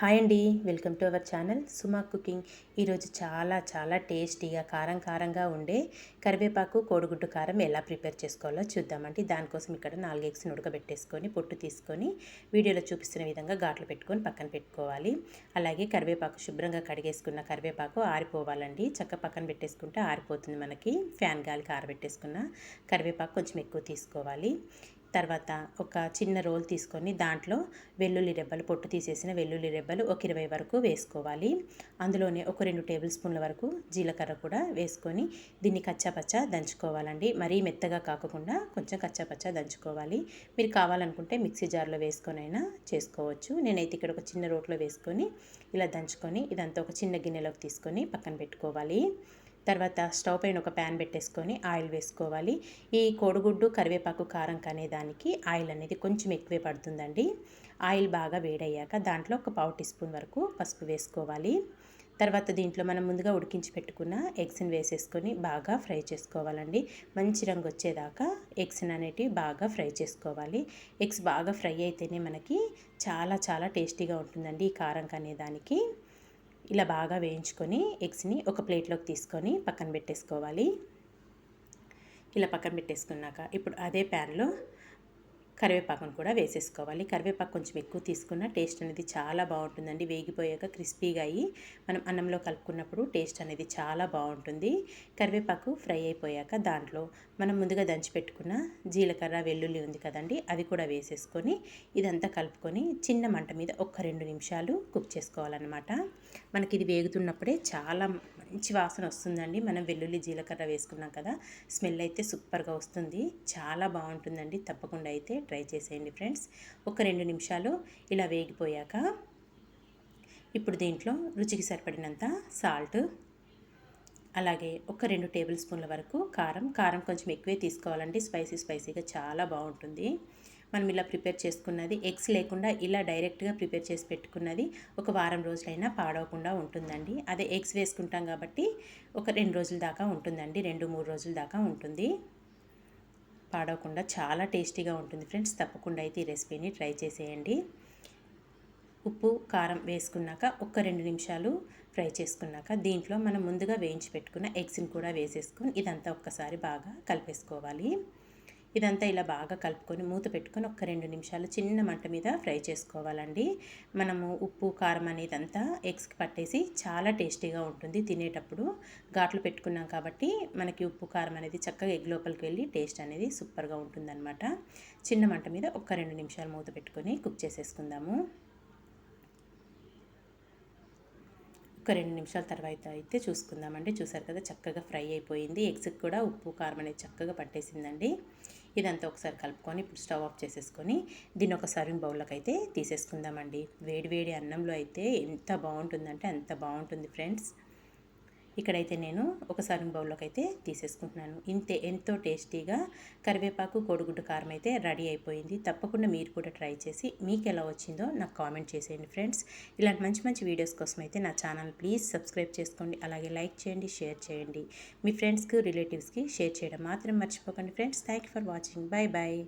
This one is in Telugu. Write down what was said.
హాయ్ అండి welcome to our channel Suma cooking. ఈరోజు చాలా చాలా టేస్టీగా కారం కారంగా ఉండే కరివేపాకు కోడిగుడ్డు కారం ఎలా ప్రిపేర్ చేసుకోవాలో చూద్దామండి. దానికోసం ఇక్కడ నాలుగు ఎగ్స్ని ఉడకబెట్టేసుకొని పొట్టు తీసుకొని వీడియోలో చూపిస్తున్న విధంగా ఘాట్లు పెట్టుకొని పక్కన పెట్టుకోవాలి. అలాగే కరివేపాకు శుభ్రంగా కడిగేసుకున్న కరివేపాకు ఆరిపోవాలండి. చక్క పక్కన పెట్టేసుకుంటే ఆరిపోతుంది మనకి. ఫ్యాన్ గాలికి ఆరబెట్టేసుకున్న కరివేపాకు కొంచెం ఎక్కువ తీసుకోవాలి. తర్వాత ఒక చిన్న రోల్ తీసుకొని దాంట్లో వెల్లుల్లి రెబ్బలు పొట్టు తీసేసిన వెల్లుల్లి రెబ్బలు ఒక ఇరవై వరకు వేసుకోవాలి. అందులోనే ఒక రెండు టేబుల్ స్పూన్ల వరకు జీలకర్ర కూడా వేసుకొని దీన్ని కచ్చాపచ్చ దంచుకోవాలండి. మరీ మెత్తగా కాకుండా కొంచెం కచ్చాపచ్చ దంచుకోవాలి. మీరు కావాలనుకుంటే మిక్సీ జార్లో వేసుకొనైనా చేసుకోవచ్చు. నేనైతే ఇక్కడ ఒక చిన్న రోట్లో వేసుకొని ఇలా దంచుకొని ఇదంతా ఒక చిన్న గిన్నెలోకి తీసుకొని పక్కన పెట్టుకోవాలి. తర్వాత స్టవ్ పైన ఒక ప్యాన్ పెట్టేసుకొని ఆయిల్ వేసుకోవాలి. ఈ కోడిగుడ్డు కరివేపాకు కారం కనేదానికి ఆయిల్ అనేది కొంచెం ఎక్కువే పడుతుందండి. ఆయిల్ బాగా వేడయ్యాక దాంట్లో ఒక పావు టీ స్పూన్ వరకు పసుపు వేసుకోవాలి. తర్వాత దీంట్లో మనం ముందుగా ఉడికించి పెట్టుకున్న ఎగ్స్ని వేసేసుకొని బాగా ఫ్రై చేసుకోవాలండి. మంచి రంగు వచ్చేదాకా ఎగ్స్ని అనేటివి బాగా ఫ్రై చేసుకోవాలి. ఎగ్స్ బాగా ఫ్రై అయితేనే మనకి చాలా చాలా టేస్టీగా ఉంటుందండి ఈ కారం కనేదానికి. ఇలా బాగా వేయించుకొని ఎగ్స్ని ఒక ప్లేట్లోకి తీసుకొని పక్కన పెట్టేసుకోవాలి. ఇలా పక్కన పెట్టేసుకున్నాక ఇప్పుడు అదే ప్యాన్లో కరివేపాకును కూడా వేసేసుకోవాలి. కరివేపాకు కొంచెం ఎక్కువ తీసుకున్న టేస్ట్ అనేది చాలా బాగుంటుందండి. వేగిపోయాక క్రిస్పీగా అయ్యి మనం అన్నంలో కలుపుకున్నప్పుడు టేస్ట్ అనేది చాలా బాగుంటుంది. కరివేపాకు ఫ్రై అయిపోయాక దాంట్లో మనం ముందుగా దంచి పెట్టుకున్న జీలకర్ర వెల్లుల్లి ఉంది కదండి అది కూడా వేసేసుకొని ఇదంతా కలుపుకొని చిన్న మంట మీద ఒక్క రెండు నిమిషాలు కుక్ చేసుకోవాలన్నమాట. మనకి ఇది వేగుతున్నప్పుడే చాలా మంచి వాసన వస్తుందండి. మనం వెల్లుల్లి జీలకర్ర వేసుకున్నాం కదా స్మెల్ అయితే సూపర్గా వస్తుంది. చాలా బాగుంటుందండి. తప్పకుండా అయితే ట్రై చేసేయండి ఫ్రెండ్స్. ఒక రెండు నిమిషాలు ఇలా వేగిపోయాక ఇప్పుడు దీంట్లో రుచికి సరిపడినంత సాల్ట్ అలాగే ఒక రెండు టేబుల్ స్పూన్ల వరకు కారం. కారం కొంచెం ఎక్కువే తీసుకోవాలండి. స్పైసీ స్పైసీగా చాలా బాగుంటుంది. మనం ఇలా ప్రిపేర్ చేసుకున్నది ఎగ్స్ లేకుండా ఇలా డైరెక్ట్గా ప్రిపేర్ చేసి పెట్టుకున్నది ఒక వారం రోజులైనా పాడవకుండా ఉంటుందండి. అదే ఎగ్స్ వేసుకుంటాం కాబట్టి ఒక రెండు రోజుల దాకా ఉంటుందండి. రెండు మూడు రోజుల దాకా ఉంటుంది. పాడవకుండా చాలా టేస్టీగా ఉంటుంది. ఫ్రెండ్స్ తప్పకుండా అయితే ఈ రెసిపీని ట్రై చేసేయండి. ఉప్పు కారం వేసుకున్నాక ఒక్క రెండు నిమిషాలు ఫ్రై చేసుకున్నాక దీంట్లో మనం ముందుగా వేయించి పెట్టుకున్న ఎగ్స్ని కూడా వేసేసుకొని ఇదంతా ఒక్కసారి బాగా కలిపేసుకోవాలి. ఇదంతా ఇలా బాగా కలుపుకొని మూత పెట్టుకొని ఒక రెండు నిమిషాలు చిన్న మంట మీద ఫ్రై చేసుకోవాలండి. మనము ఉప్పు కారం అనేది అంతా ఎగ్స్కి పట్టేసి చాలా టేస్టీగా ఉంటుంది తినేటప్పుడు. ఘాట్లు పెట్టుకున్నాం కాబట్టి మనకి ఉప్పు కారం అనేది చక్కగా ఎగ్ లోపలికి వెళ్ళి టేస్ట్ అనేది సూపర్గా ఉంటుందన్నమాట. చిన్న మంట మీద ఒక రెండు నిమిషాలు మూత పెట్టుకొని కుక్ చేసేసుకుందాము. ఒక రెండు నిమిషాల తర్వాత అయితే చూసుకుందామండి. చూసారు కదా చక్కగా ఫ్రై అయిపోయింది. ఎగ్స్కి కూడా ఉప్పు కారం అనేది చక్కగా పట్టేసిందండి. ఇదంతా ఒకసారి కలుపుకొని ఇప్పుడు స్టవ్ ఆఫ్ చేసేసుకొని దీన్ని ఒక సర్వింగ్ బౌల్లోకి అయితే తీసేసుకుందామండి. వేడి వేడి అన్నంలో అయితే ఎంత బాగుంటుందంటే అంత బాగుంటుంది ఫ్రెండ్స్. ఇక్కడైతే నేను ఒక సర్వింగ్ బౌల్లోకి అయితే తీసేసుకుంటున్నాను. ఇంతే ఎంతో టేస్టీగా కరివేపాకు కోడిగుడ్డు కారం అయితే రెడీ అయిపోయింది. తప్పకుండా మీరు కూడా ట్రై చేసి మీకు ఎలా వచ్చిందో నాకు కామెంట్ చేసేయండి ఫ్రెండ్స్. ఇలాంటి మంచి మంచి వీడియోస్ కోసం అయితే నా ఛానల్ ప్లీజ్ సబ్స్క్రైబ్ చేసుకోండి. అలాగే లైక్ చేయండి షేర్ చేయండి. మీ ఫ్రెండ్స్కి రిలేటివ్స్కి షేర్ చేయడం మాత్రం మర్చిపోకండి friends. Thank for watching. Bye bye